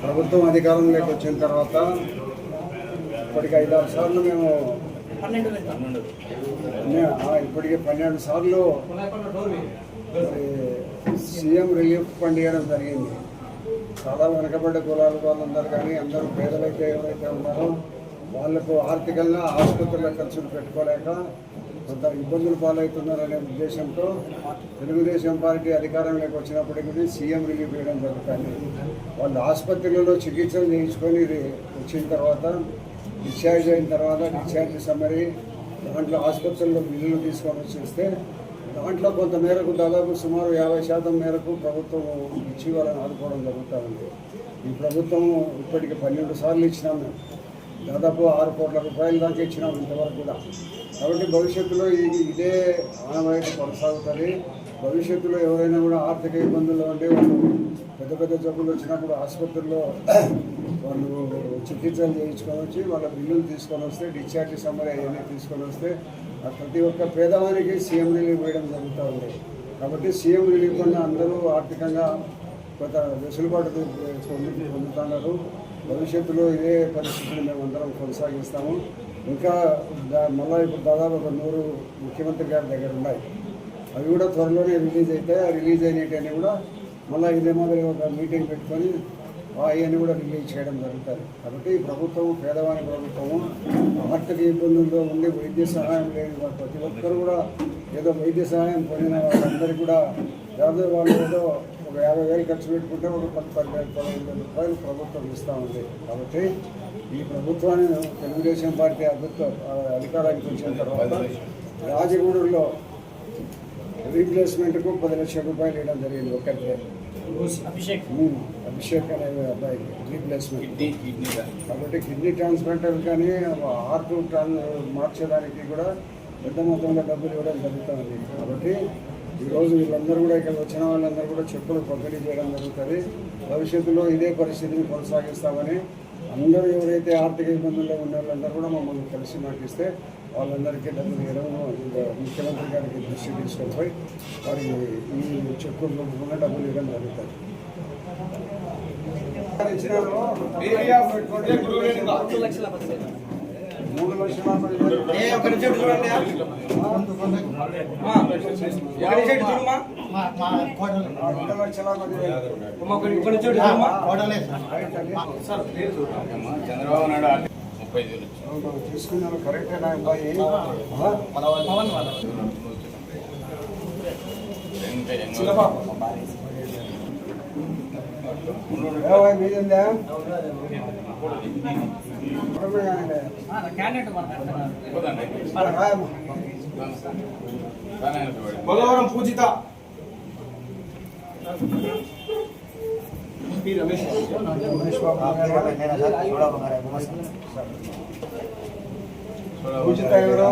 ప్రభుత్వం అధికారంలోకి వచ్చిన తర్వాత ఇప్పటికి ఐదారు సార్లు మేము ఇప్పటికి పన్నెండు సార్లు మరి సీఎం రిలీఫ్ ఫండ్ ఇవ్వడం జరిగింది. చాలా వెనకబడ్డ కులాల వాళ్ళందరూ కానీ అందరూ పేదలైతే ఎవరైతే ఉన్నారో వాళ్ళకు ఆర్థికంగా ఆసుపత్రుల ఖర్చులు పెట్టుకోలేక కొంత ఇబ్బందులు పాలవుతున్నారనే ఉద్దేశంతో తెలుగుదేశం పార్టీ అధికారంలోకి వచ్చినప్పటికీ సీఎం రిలీఫ్ ఇవ్వడం జరుగుతుంది. వాళ్ళు ఆసుపత్రులలో చికిత్సలు చేయించుకొని వచ్చిన తర్వాత డిశ్చార్జ్ అయిన తర్వాత డిశ్చార్జ్ సమ్మరి దాంట్లో ఆసుపత్రుల్లో బిల్లులు తీసుకొని వచ్చేస్తే దాంట్లో కొంత మేరకు దాదాపు సుమారు యాభై శాతం మేరకు ప్రభుత్వం ఇచ్చి వాళ్ళని ఆదుకోవడం జరుగుతూ ఉంది ఈ ప్రభుత్వం ఇప్పటికి పన్నెండు సార్లు ఇచ్చినాం మేము దాదాపు ఆరు కోట్ల రూపాయల దాకా ఇచ్చినాం ఇంతవరకు కూడా. కాబట్టి భవిష్యత్తులో ఇది ఇదే ఆనవాయితీ కొనసాగుతుంది. భవిష్యత్తులో ఎవరైనా కూడా ఆర్థిక ఇబ్బందుల్లో ఉంటే వాళ్ళు పెద్ద పెద్ద జబ్బులు వచ్చినప్పుడు ఆసుపత్రుల్లో వాళ్ళు చికిత్సలు చేయించుకొని వచ్చి వాళ్ళ బిల్లులు తీసుకొని వస్తే డిశ్చార్జ్ సమ్మర్ అవన్నీ తీసుకొని వస్తే ప్రతి ఒక్క పేదవానికి సీఎం రిలీఫ్ వేయడం జరుగుతూ ఉంది. కాబట్టి సీఎం రిలీఫ్ వల్ల అందరూ ఆర్థికంగా కొంత వెసులుబాటు పొందుతున్నారు భవిష్యత్తులో ఇదే పరిస్థితిని మేము అందరం కొనసాగిస్తాము. ఇంకా దా- ఇప్పుడు దాదాపు ఒక నూరు ముఖ్యమంత్రి గారి దగ్గర ఉన్నాయి. అవి కూడా త్వరలోనే రిలీజ్ అయితే రిలీజ్ అయినవి కూడా మళ్ళీ ఇదే మాదిరి ఒక మీటింగ్ పెట్టుకొని అవన్నీ కూడా రిలీజ్ చేయడం జరుగుతుంది. కాబట్టి ఈ ప్రభుత్వం పేదవాని ప్రభుత్వము ఆర్థిక ఇబ్బందుల్లో ఉండి వైద్య సహాయం లేని వారు ప్రతి ఒక్కరు కూడా ఏదో వైద్య సహాయం పొందిన వాళ్ళందరికీ కూడా యాభై వాళ్ళు ఏదో ఒక యాభై వేలు ఖర్చు పెట్టుకుంటే ఒక పది పదిహేను పదహైదు వేల రూపాయలు ప్రభుత్వం ఇస్తూ ఉంది. కాబట్టి ఈ ప్రభుత్వాన్ని తెలుగుదేశం పార్టీ అధిక అధికారానికి వచ్చిన తర్వాత రాజగూడలో రీప్లేస్మెంట్కు పది లక్షల రూపాయలు ఇవ్వడం జరిగింది ఒక్కరికే అభిషేక్. అభిషేక్ అనే అబ్బాయికి రీప్లేస్మెంట్. కాబట్టి కిడ్నీ ట్రాన్స్ప్లాంటర్ కానీ హార్ట్ ట్రాన్ మార్చడానికి కూడా పెద్ద మొత్తంలో డబ్బులు ఇవ్వడం జరుగుతుంది. కాబట్టి ఈరోజు వీళ్ళందరూ కూడా ఇక్కడ వచ్చిన వాళ్ళందరూ కూడా చెప్పులు పంపిణీ చేయడం జరుగుతుంది. భవిష్యత్తులో ఇదే పరిస్థితిని కొనసాగిస్తామని అందరూ ఎవరైతే ఆర్థిక ఇబ్బందుల్లో ఉన్న వాళ్ళందరూ కూడా మమ్మల్ని కలిసి మాటిస్తే వాళ్ళందరికీ డబ్బులు ఇవ్వడం ఇంకా ముఖ్యమంత్రి గారికి దృష్టి తీసుకొని పోయి వారికి ఈ చెక్కుల రూపంలో డబ్బులు ఇవ్వడం జరుగుతుంది. ఒక నిమిషం చూడండి. ఆ, ఒక నిమిషం చూడమ్మా. చంద్రబాబు నాయుడు ముప్పై వేలు తీసుకున్నాను కరెక్టేనా అబ్బాయి? పవన్ వాళ్ళ. మీదిందా? అడగమే కానిలే. క్యాండిడేట్ మాట్లాడుతున్నారు పోదండి. రాయమ్మా. రానాయన చూడండి. పోలవరం పూజిత మహేష్ బాబు గారు. పూజిత ఎవరు